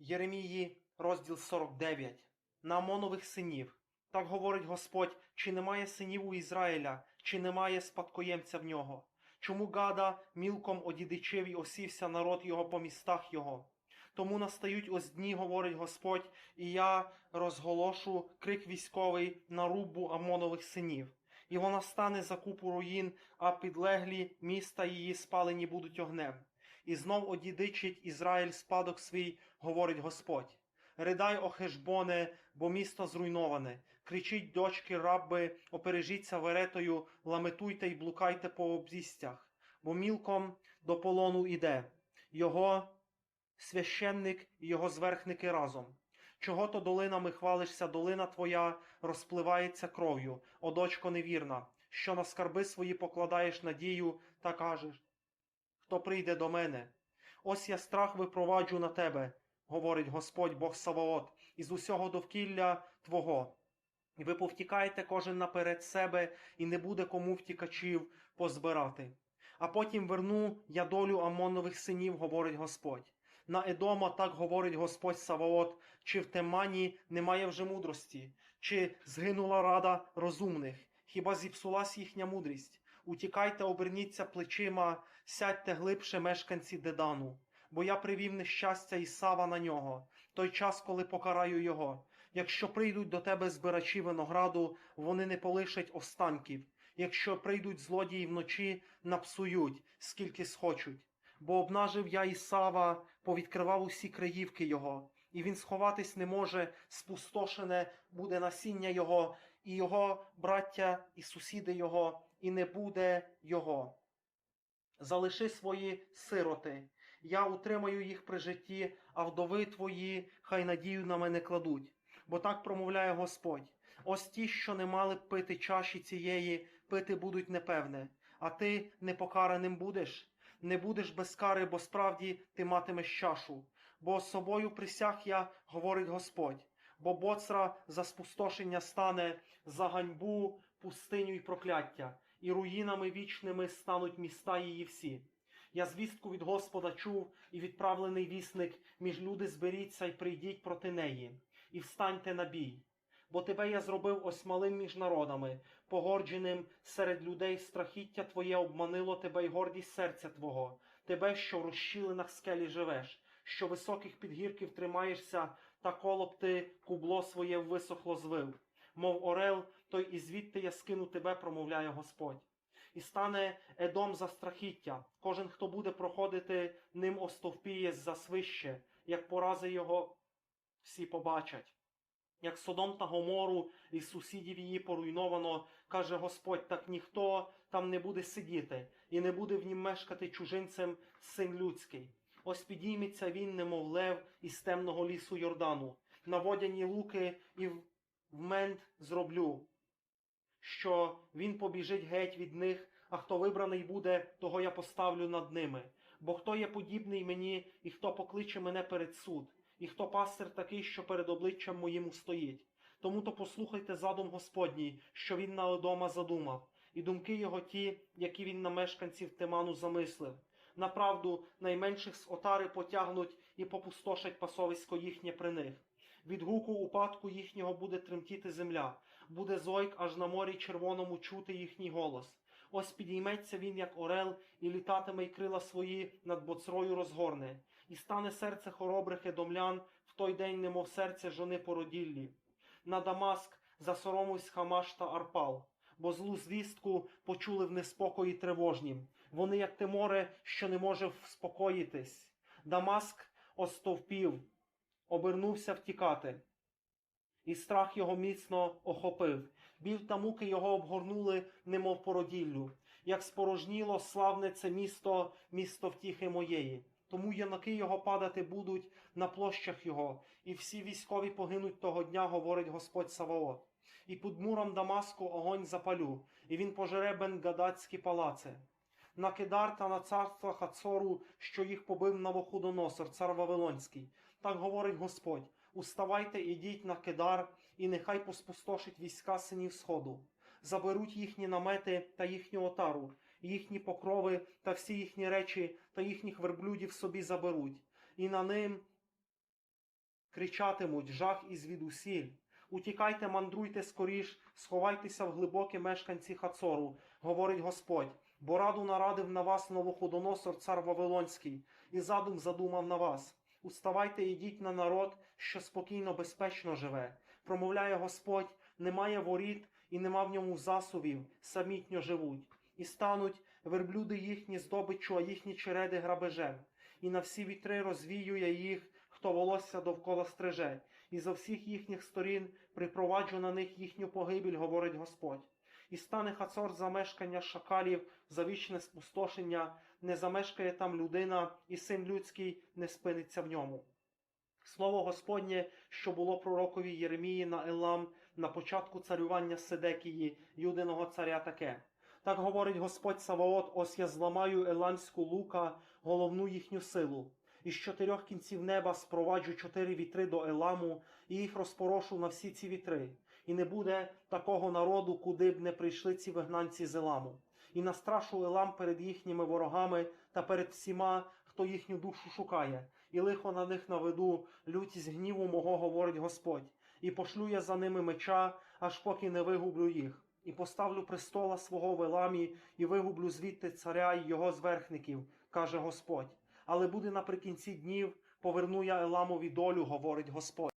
Єремії, розділ 49. На Амонових синів. Так говорить Господь, чи немає синів у Ізраїля, чи немає спадкоємця в нього? Чому гада мілком одідичив і осівся народ його по містах його? Тому настають ось дні, говорить Господь, і я розголошу крик військовий на рубу Амонових синів. І вона стане за купу руїн, а підлеглі міста її спалені будуть огнем. І знов одідичить Ізраїль спадок свій, говорить Господь. Ридай, о Хешбоне, бо місто зруйноване. Кричіть, дочки, рабби, опережіться веретою, ламетуйте й блукайте по обзістях, бо мілком до полону іде. Його священник і його зверхники разом. Чого то долинами хвалишся, долина твоя розпливається кров'ю, о дочко невірна, що на скарби свої покладаєш надію та кажеш, хто прийде до мене. Ось я страх випроваджу на тебе, говорить Господь Бог Саваот, із усього довкілля Твого. І ви повтікаєте кожен наперед себе, і не буде кому втікачів позбирати. А потім верну я долю Амонових синів, говорить Господь. На Едома так говорить Господь Саваот, чи в Темані немає вже мудрості, чи згинула рада розумних, хіба зіпсулась їхня мудрість? Утікайте, оберніться плечима, сядьте глибше, мешканці Дедану, бо я привів нещастя Ісава на нього, той час, коли покараю його. Якщо прийдуть до тебе збирачі винограду, вони не полишать останків. Якщо прийдуть злодії вночі, напсують, скільки схочуть. Бо обнажив я Ісава, повідкривав усі краївки його, і він сховатись не може, спустошене буде насіння його, і його браття, і сусіди його, і не буде його. Залиши свої сироти, я утримаю їх при житті, а вдови твої хай надію на мене кладуть. Бо так промовляє Господь. Ось ті, що не мали б пити чаші цієї, пити будуть непевне, а ти непокараним будеш, не будеш без кари, бо справді ти матимеш чашу. Бо з собою присяг я, говорить Господь, бо боцра за спустошення стане, за ганьбу, пустиню й прокляття, і руїнами вічними стануть міста її всі. Я звістку від Господа чув, і відправлений вісник, між люди зберіться й прийдіть проти неї, і встаньте на бій. Бо тебе я зробив ось малим між народами, погордженим серед людей страхіття твоє обманило тебе й гордість серця твого, тебе, що в розщілинах скелі живеш, що високих підгірків тримаєшся, та коло б ти кубло своє висохло звив. Мов орел, той і звідти я скину тебе, промовляє Господь. І стане Едом за страхіття. Кожен, хто буде проходити, ним остовпіє за свище, як порази його всі побачать. Як Содом та Гомору і сусідів її поруйновано, каже Господь, так ніхто там не буде сидіти, і не буде в нім мешкати чужинцем син людський. Ось підійметься він, немов лев, із темного лісу Йордану, на водяні луки і в мент зроблю, що він побіжить геть від них, а хто вибраний буде, того я поставлю над ними. Бо хто є подібний мені, і хто покличе мене перед суд, і хто пастир такий, що перед обличчям моїм стоїть. Тому то послухайте задум Господній, що він на Одома задумав, і думки його ті, які він на мешканців Теману замислив. Направду, найменших з отари потягнуть і попустошать пасовисько їхнє при них. Від гуку упадку їхнього буде тремтіти земля, буде зойк аж на морі червоному чути їхній голос. Ось підійметься він, як орел, і літатиме й крила свої над боцрою розгорне, і стане серце хоробрих едомлян в той день, немов серце жони породіллі. На Дамаск засоромивсь Хамаш та Арпал, бо злу звістку почули в неспокої тривожнім. Вони, як те море, що не може вспокоїтись. Дамаск остовпів, обернувся втікати. І страх його міцно охопив. Біль та муки його обгорнули, немов породіллю. Як спорожніло, славне це місто, місто втіхи моєї. Тому юнаки його падати будуть на площах його, і всі військові погинуть того дня, говорить Господь Саваот. І під муром Дамаску огонь запалю, і він пожере бенгадацькі палаци. На Кедар та на царство Хацору, що їх побив Навуходоносор, цар Вавилонський. Так говорить Господь. Уставайте, ідіть на Кедар, і нехай поспустошить війська синів Сходу. Заберуть їхні намети та їхню отару, їхні покрови та всі їхні речі та їхніх верблюдів собі заберуть, і на ним кричатимуть жах і звідусіль. Утікайте, мандруйте скоріш, сховайтеся в глибокі мешканці Хацору, говорить Господь, бо раду нарадив на вас новоходоносор цар Вавилонський, і задум задумав на вас. Уставайте і йдіть на народ, що спокійно, безпечно живе. Промовляє Господь, немає воріт і нема в ньому засувів, самітньо живуть. І стануть верблюди їхні здобиччю, а їхні череди грабежем. І на всі вітри розвіює їх, хто волосся довкола стриже. І за всіх їхніх сторін припроваджу на них їхню погибель, говорить Господь. І стане Хацор за мешкання шакалів, за вічне спустошення, не замешкає там людина, і син людський не спиниться в ньому. Слово Господнє, що було пророкові Єремії на Елам на початку царювання Седекії, юдиного царя таке. Так говорить Господь Саваот, ось я зламаю еламську лука, головну їхню силу. Із чотирьох кінців неба спроваджу чотири вітри до Еламу, і їх розпорошу на всі ці вітри. І не буде такого народу, куди б не прийшли ці вигнанці з Еламу. І настрашу Елам перед їхніми ворогами та перед всіма, хто їхню душу шукає, і лихо на них наведу, лютість гніву мого, говорить Господь, і пошлю я за ними меча, аж поки не вигублю їх, і поставлю престола свого в Еламі, і вигублю звідти царя і його зверхників, каже Господь. Але буде наприкінці днів, поверну я Еламові долю, говорить Господь.